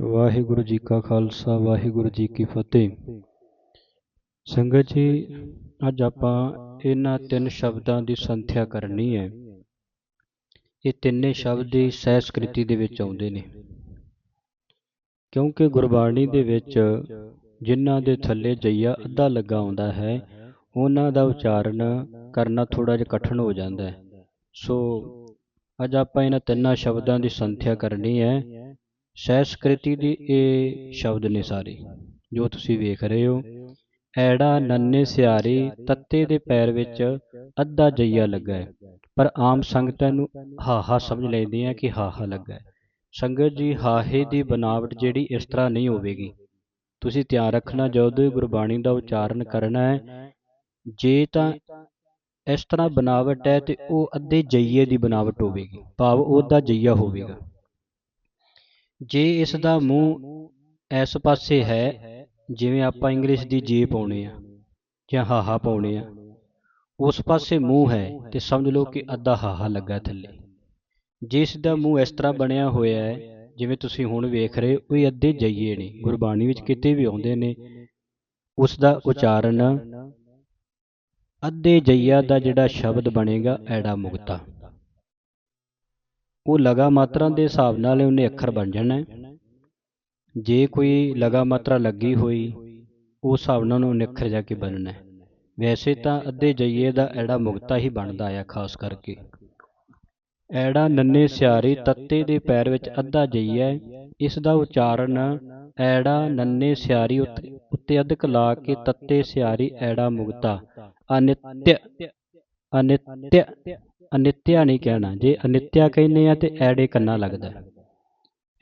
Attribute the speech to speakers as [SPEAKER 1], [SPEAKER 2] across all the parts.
[SPEAKER 1] ਵਾਹਿਗੁਰੂ ਜੀ ਕਾ ਖਾਲਸਾ, ਵਾਹਿਗੁਰੂ ਜੀ ਕੀ ਫਤਿਹ। ਸੰਗਤ ਜੀ, ਅੱਜ ਆਪਾਂ ਇਹਨਾਂ ਤਿੰਨ ਸ਼ਬਦਾਂ ਦੀ ਸੰਥਿਆ ਕਰਨੀ ਹੈ। ਇਹ ਤਿੰਨੇ ਸ਼ਬਦ ਹੀ ਸਹਿਸਕ੍ਰਿਤੀ ਦੇ ਵਿੱਚ ਆਉਂਦੇ ਨੇ। ਕਿਉਂਕਿ ਗੁਰਬਾਣੀ ਦੇ ਵਿੱਚ ਜਿਨ੍ਹਾਂ ਦੇ ਥੱਲੇ ਜਈਆ ਅੱਧਾ ਲੱਗਾ ਆਉਂਦਾ ਹੈ, ਉਹਨਾਂ ਦਾ ਉਚਾਰਨ ਕਰਨਾ ਥੋੜਾ ਜਿਹਾ ਕਠਿਨ ਹੋ ਜਾਂਦਾ ਹੈ। ਸੋ, ਅੱਜ ਆਪਾਂ ਇਹਨਾਂ ਤਿੰਨਾਂ ਸ਼ਬਦਾਂ ਦੀ ਸੰਥਿਆ ਕਰਨੀ ਹੈ। ਸਹਿਸਕ੍ਰਿਤੀ ਦੀ ਇਹ ਸ਼ਬਦ ਨੇ ਸਾਰੇ, ਜੋ ਤੁਸੀਂ ਵੇਖ ਰਹੇ ਹੋ। ਐੜਾ ਨੰਨੇ ਸਿਆਰੀ ਤੱਤੇ ਦੇ ਪੈਰ ਵਿੱਚ ਅੱਧਾ ਜਈਆ ਲੱਗਾ ਹੈ। ਪਰ ਆਮ ਸੰਗਤਾਂ ਨੂੰ ਹਾਹਾ ਸਮਝ ਲੈਂਦੇ ਲੈਂਦੀਆਂ ਕਿ ਹਾਹਾ ਲੱਗਾ ਹੈ। ਸੰਗਤ ਜੀ, ਹਾਹੇ ਦੀ ਬਨਾਵਟ ਜਿਹੜੀ ਇਸ ਤਰ੍ਹਾਂ ਨਹੀਂ ਹੋਵੇਗੀ। ਤੁਸੀਂ ਧਿਆਨ ਰੱਖਣਾ, ਜਦੋਂ ਗੁਰਬਾਣੀ ਦਾ ਉਚਾਰਨ ਕਰਨਾ ਹੈ, ਜੇ ਤਾਂ ਇਸ ਤਰ੍ਹਾਂ ਬਨਾਵਟ ਹੈ ਤੇ ਉਹ ਅੱਧੇ ਜਈਏ ਦੀ ਬਨਾਵਟ ਹੋਵੇਗੀ। ਭਾਵ ਉਹਦਾ ਜਈਆ ਹੋਵੇਗਾ। ਜੇ ਇਸ ਦਾ ਮੂੰਹ ਇਸ ਪਾਸੇ ਹੈ ਜਿਵੇਂ ਆਪਾਂ ਇੰਗਲਿਸ਼ ਦੀ ਜੇ ਪਾਉਣੇ ਆ ਜਾਂ ਹਾਹਾ ਪਾਉਣੇ ਆ ਉਸ ਪਾਸੇ ਮੂੰਹ ਹੈ ਤੇ ਸਮਝ ਲਓ ਕਿ ਅੱਧਾ ਹਾਹਾ ਲੱਗਾ ਥੱਲੇ। ਜੇ ਇਸ ਦਾ ਮੂੰਹ ਇਸ ਤਰ੍ਹਾਂ ਬਣਿਆ ਹੋਇਆ ਹੈ ਜਿਵੇਂ ਤੁਸੀਂ ਹੁਣ ਵੇਖ ਰਹੇ ਹੋ ਇਹ ਅੱਧੇ ਜਈਏ ਨੇ ਗੁਰਬਾਣੀ ਵਿੱਚ ਕਿਤੇ ਵੀ ਆਉਂਦੇ ਨੇ ਉਸ ਦਾ ਉਚਾਰਨ ਅੱਧੇ ਜਈਆ ਦਾ ਜਿਹੜਾ ਸ਼ਬਦ ਬਣੇਗਾ ਐੜਾ ਮੁਕਤਾ। ਉਹ ਲਗਾ ਮਾਤਰਾ ਦੇ ਹਿਸਾਬ ਨਾਲ ਉਹਨੇ ਅੱਖਰ ਬਣ ਜਾਣਾ ਜੇ ਕੋਈ ਲਗਾ ਮਾਤਰਾ ਲੱਗੀ ਹੋਈ, ਉਸ ਹਿਸਾਬ ਨਾਲ ਉਹਨੇ ਅੱਖਰ ਜਾ ਕੇ ਬਣਨਾ ਵੈਸੇ ਤਾਂ ਅੱਧੇ ਜਈਏ ਦਾ ਐੜਾ ਮੁਕਤਾ ਹੀ ਬਣਦਾ ਆ ਖਾਸ ਕਰਕੇ। ਐੜਾ ਨੰਨੇ ਸਿਆਰੀ ਤੱਤੇ ਦੇ ਪੈਰ ਵਿੱਚ ਅੱਧਾ ਜਈਆ ਇਸ ਦਾ ਉਚਾਰਨ ਐੜਾ ਨੰਨੇ ਸਿਆਰੀ ਉੱਤੇ ਅਧਿਕ ਲਾ ਕੇ ਤੱਤੇ ਸਿਆਰੀ ਐੜਾ ਮੁਗਤਾ ਅਨਿਤਯ ਅਨਿਤਯ ਅਨਿਤਿਆ ਨਹੀਂ ਕਹਿਣਾ। ਜੇ ਅਨਿਤਿਆ ਕਹਿੰਦੇ ਆ ਤੇ ਐੜੇ ਕੰਨਾ ਲੱਗਦਾ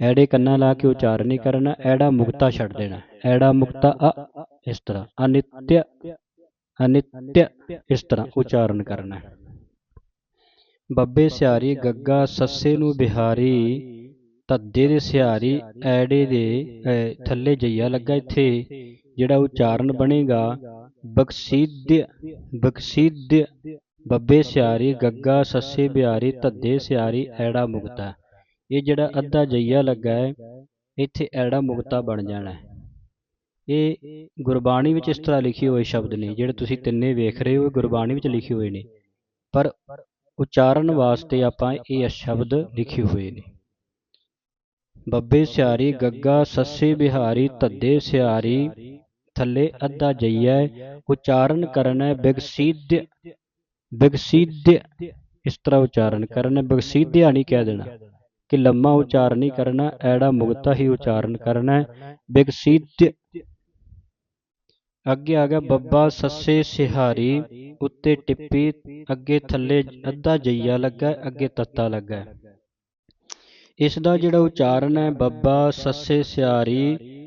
[SPEAKER 1] ਐੜੇ ਕੰਨਾ ਲਾ ਕੇ ਉਚਾਰਨ ਨਹੀਂ ਕਰਨਾ, ਐੜਾ ਮੁਕਤਾ ਛੱਡ ਦੇਣਾ। ਐੜਾ ਮੁਕਤਾ ਅ ਇਸ ਤਰ੍ਹਾਂ। ਅਨਿਤਯ ਅਨਿਤਯ ਇਸ ਤਰ੍ਹਾਂ ਉਚਾਰਨ ਕਰਨਾ ਬੱਬੇ ਸਿਆਰੀ ਗੱਗਾ ਸੱਸੇ ਨੂੰ ਬਿਹਾਰੀ ਤੱਦੇ ਦੇ ਸਿਆਰੀ ਐੜੇ ਦੇ ਥੱਲੇ ਜਈਆ ਲੱਗਾ ਇੱਥੇ, ਜਿਹੜਾ ਉਚਾਰਨ ਬਣੇਗਾ ਬਖਸੀਦ ਬਖਸੀਦ ਬੱਬੇ ਸਿਆਰੀ, ਗੱਗਾ, ਸੱਸੇ ਬਿਹਾਰੀ, ਧੱਦੇ ਸਿਆਰੀ, ਐੜਾ ਮੁਕਤਾ। ਇਹ ਜਿਹੜਾ ਅੱਧਾ ਜਈਆ ਲੱਗਾ ਹੈ, ਇੱਥੇ ਐੜਾ ਮੁਕਤਾ ਬਣ ਜਾਣਾ ਹੈ। ਇਹ ਗੁਰਬਾਣੀ ਵਿੱਚ ਇਸ ਤਰ੍ਹਾਂ ਲਿਖੇ ਹੋਏ ਸ਼ਬਦ ਨੇ, ਜਿਹੜੇ ਤੁਸੀਂ ਤਿੰਨੇ ਵੇਖ ਰਹੇ ਹੋ ਗੁਰਬਾਣੀ ਵਿੱਚ ਲਿਖੇ ਹੋਏ ਨੇ। ਪਰ ਉਚਾਰਨ ਵਾਸਤੇ ਆਪਾਂ ਇਹ ਸ਼ਬਦ ਲਿਖੇ ਹੋਏ ਨੇ। ਬੱਬੇ ਸਿਆਰੀ, ਗੱਗਾ, ਸੱਸੇ ਬਿਹਾਰੀ, ਧੱਦੇ ਸਿਆਰੀ, ਥੱਲੇ ਅੱਧਾ ਜਈਆ ਉਚਾਰਨ ਕਰਨਾ ਹੈ ਬਿਗਸੀਦ ਬਿਗਸੀਦ ਇਸ ਤਰ੍ਹਾਂ ਉਚਾਰਨ ਕਰਨਾ ਬਿਗਸੀਦਿਆ ਨਹੀਂ ਕਹਿ ਦੇਣਾ ਕਿ ਲੰਮਾ ਉਚਾਰਨ ਨਹੀਂ ਕਰਨਾ, ਐੜਾ ਮੁਕਤਾ ਹੀ ਉਚਾਰਨ ਕਰਨਾ ਹੈ। ਬਿਗਸੀਦ ਅੱਗੇ ਆ ਗਿਆ, ਬੱਬਾ ਸੱਸੇ ਸਿਹਾਰੀ ਉੱਤੇ ਟਿੱਪੀ, ਅੱਗੇ ਥੱਲੇ ਅੱਧਾ ਜਈਆ ਲੱਗਾ, ਅੱਗੇ ਤੱਤਾ ਲੱਗਾ। ਇਸ ਦਾ ਜਿਹੜਾ ਉਚਾਰਨ ਹੈ, ਬੱਬਾ ਸੱਸੇ ਸਿਹਾਰੀ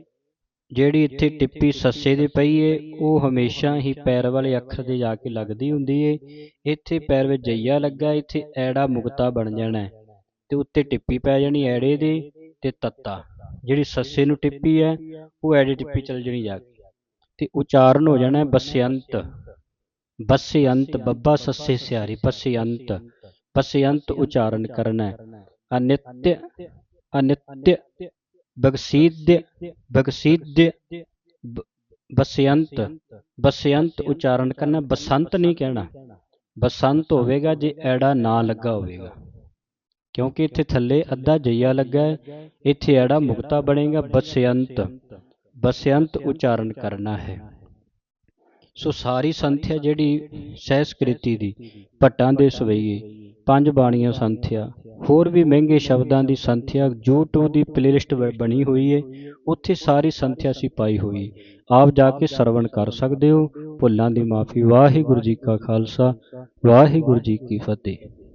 [SPEAKER 1] ਜਿਹੜੀ ਇੱਥੇ ਟਿੱਪੀ ਸੱਸੇ ਦੇ ਪਈ ਏ ਉਹ ਹਮੇਸ਼ਾ ਹੀ ਪੈਰ ਵਾਲੇ ਅੱਖਰ ਦੇ ਜਾ ਕੇ ਲੱਗਦੀ ਹੁੰਦੀ ਏ। ਇੱਥੇ ਪੈਰ ਵਿੱਚ ਜਈਆ ਲੱਗਾ ਇੱਥੇ ਐੜਾ ਮੁਕਤਾ ਬਣ ਜਾਣਾ ਤੇ ਉੱਤੇ ਟਿੱਪੀ ਪੈ ਜਾਣੀ ਐੜੇ ਦੇ ਤੇ ਤੱਤਾ। ਜਿਹੜੀ ਸੱਸੇ ਨੂੰ ਟਿੱਪੀ ਹੈ ਉਹ ਐੜੇ ਟਿੱਪੀ ਚਲ ਜਣੀ ਜਾ ਕੇ। ਤੇ ਉਚਾਰਨ ਹੋ ਜਾਣਾ ਬਸਿਅੰਤ ਬਸਿਅੰਤ ਬੱਬਾ ਸੱਸੇ ਸਿਆਰੀ ਬਸਿਅੰਤ ਬਸਿਅੰਤ ਉਚਾਰਨ ਕਰਨਾ ਅਨਿਤਯ ਅਨਿਤਯ ਬਗਸੀਦ ਬਗਸੀਦ ਬਸਿਅੰਤ ਬਸਿਅੰਤ ਉਚਾਰਨ ਕਰਨਾ, ਬਸੰਤ ਨਹੀਂ ਕਹਿਣਾ। ਬਸੰਤ ਹੋਵੇਗਾ ਜੇ ਐੜਾ ਨਾ ਲੱਗਾ ਹੋਵੇਗਾ। ਕਿਉਂਕਿ ਇੱਥੇ ਥੱਲੇ ਅੱਧਾ ਜਈਆ ਲੱਗਾ ਹੈ, ਇੱਥੇ ਐੜਾ ਮੁਕਤਾ ਬਣੇਗਾ ਬਸਿਅੰਤ ਬਸਿਅੰਤ ਉਚਾਰਨ ਕਰਨਾ ਹੈ। ਸੋ ਸਾਰੀ ਸੰਥਿਆ ਜਿਹੜੀ ਸਹਿਸਕ੍ਰਿਤੀ ਦੀ, ਭੱਟਾਂ ਦੇ ਸਵਈਏ, ਪੰਜ ਬਾਣੀਆਂ ਸੰਥਿਆ, ਹੋਰ ਵੀ ਮਹਿੰਗੇ ਸ਼ਬਦਾਂ ਦੀ ਸੰਥਿਆ YouTube ਦੀ ਪਲੇਲਿਸਟ ਬਣੀ ਹੋਈ ਹੈ ਉੱਥੇ ਸਾਰੀ ਸੰਥਿਆ ਸੀ ਪਾਈ ਹੋਈ। ਆਪ ਜਾ ਕੇ ਸਰਵਣ ਕਰ ਸਕਦੇ ਹੋ। ਭੁੱਲਾਂ ਦੀ ਮਾਫੀ। ਵਾਹਿਗੁਰੂ ਜੀ ਕਾ ਖਾਲਸਾ। ਵਾਹਿਗੁਰੂ ਜੀ ਕੀ ਫਤਿਹ।